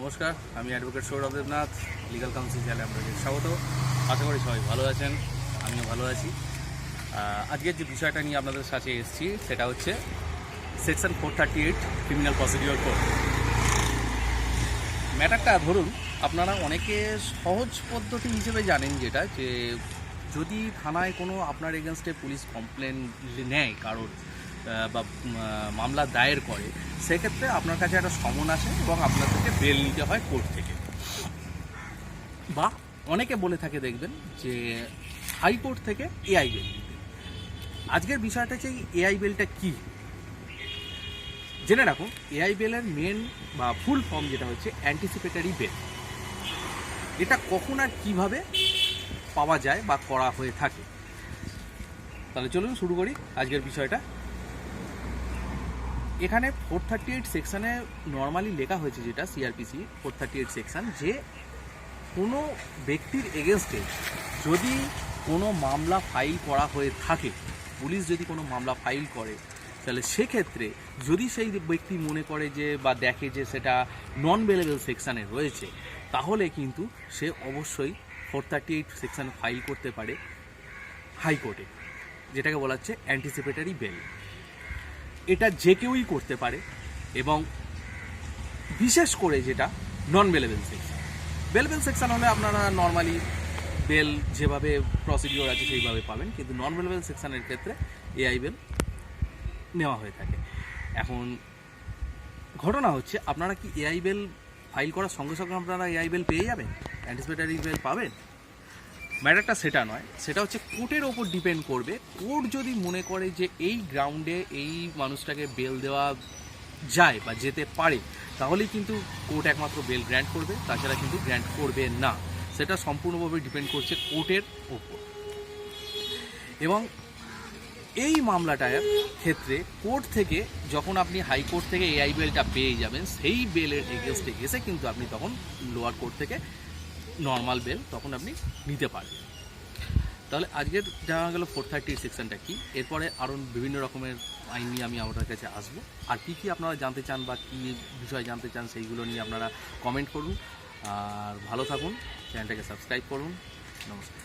নমস্কার, আমি advocate Saurav Debnath legal counsel চ্যানেলে আপনাদের স্বাগত। আশা করি সবাই ভালো আছেন, আমিও ভালো আছি। আজকের যে বিষয়টা নিয়ে আপনাদের সাথে এসেছি, সেটা হচ্ছে section four thirty eight criminal procedure code ম্যাটারটা ধরুন, আপনারা অনেকে সহজ পদ্ধতি হিসেবে জানেন যেটা, যে যদি থানায় কোনো আপনার এগেনস্টে পুলিশ কমপ্লেন নেয় কারোর বা মামলা দায়ের করে, সেক্ষেত্রে আপনার কাছে একটা সমন আসে এবং আপনার থেকে বেল নিতে হয় কোর্ট থেকে। বা অনেকে বলে থাকে, দেখবেন, যে হাইকোর্ট থেকে এআই বেল আজকের বিষয়টা হচ্ছে এআই বেলটা কী? জেনে রাখুন, এআই বেলের মেন বা ফুল ফর্ম যেটা হচ্ছে অ্যান্টিসিপেটারি বেল এটা কখন আর কীভাবে পাওয়া যায় বা করা হয়ে থাকে? তাহলে চলুন শুরু করি আজকের বিষয়টা। এখানে ফোর থার্টি এইট সেকশানে নর্মালি লেখা হয়েছে যেটা CrPC four thirty eight section যে কোনো ব্যক্তির এগেনস্টে যদি কোনো মামলা ফাইল করা হয়ে থাকে, পুলিশ যদি কোনো মামলা ফাইল করে, তাহলে সেক্ষেত্রে যদি সেই ব্যক্তি মনে করে যে বা দেখে যে সেটা নন ভেলেবেল সেকশানে রয়েছে, তাহলে কিন্তু সে অবশ্যই four thirty eight section file করতে পারে হাইকোর্টে, যেটাকে বলা হচ্ছে অ্যান্টিসিপেটারি বেল এটা যে কেউই করতে পারে এবং বিশেষ করে যেটা non bailable section bailable section হলে আপনারা নর্মালি বেল যেভাবে প্রসিডিওর আছে সেইভাবে পাবেন, কিন্তু নন বেলেবেল সেকশনের ক্ষেত্রে এআই বেল নেওয়া হয়ে থাকে। এখন ঘটনা হচ্ছে, আপনারা কি এআই বেল ফাইল করার সঙ্গে সঙ্গে আপনারা এআই বেল পেয়ে যাবেন? অ্যান্টিসিপেটারি বেল পাবেন? ম্যাটারটা সেটা নয়, সেটা হচ্ছে কোর্টের ওপর ডিপেন্ড করবে। কোর্ট যদি মনে করে যে এই গ্রাউন্ডে এই মানুষটাকে বেল দেওয়া যায় বা যেতে পারে, তাহলেই কিন্তু কোর্ট একমাত্র বেল গ্র্যান্ট করবে, তাছাড়া কিন্তু গ্র্যান্ট করবে না। সেটা সম্পূর্ণভাবে ডিপেন্ড করছে কোর্টের ওপর। এবং এই মামলাটার ক্ষেত্রে কোর্ট থেকে যখন আপনি হাইকোর্ট থেকে এআই বেলটা পেয়ে যাবেন, সেই বেলের এগেনস্টে এসে কিন্তু আপনি তখন লোয়ার কোর্ট থেকে নর্মাল বেল তখন আপনি নিতে পারবেন। তাহলে আজকের জানা গেল ফোর থার্টি সেকশনটা কী? এরপরে আরও বিভিন্ন রকমের আইন নিয়ে আমি আপনার কাছে আসব। আর কী কী আপনারা জানতে চান বা কী বিষয় জানতে চান সেইগুলো নিয়ে আপনারা কমেন্ট করুন। আর ভালো থাকুন চ্যানেলটাকে সাবস্ক্রাইব করুন। নমস্কার।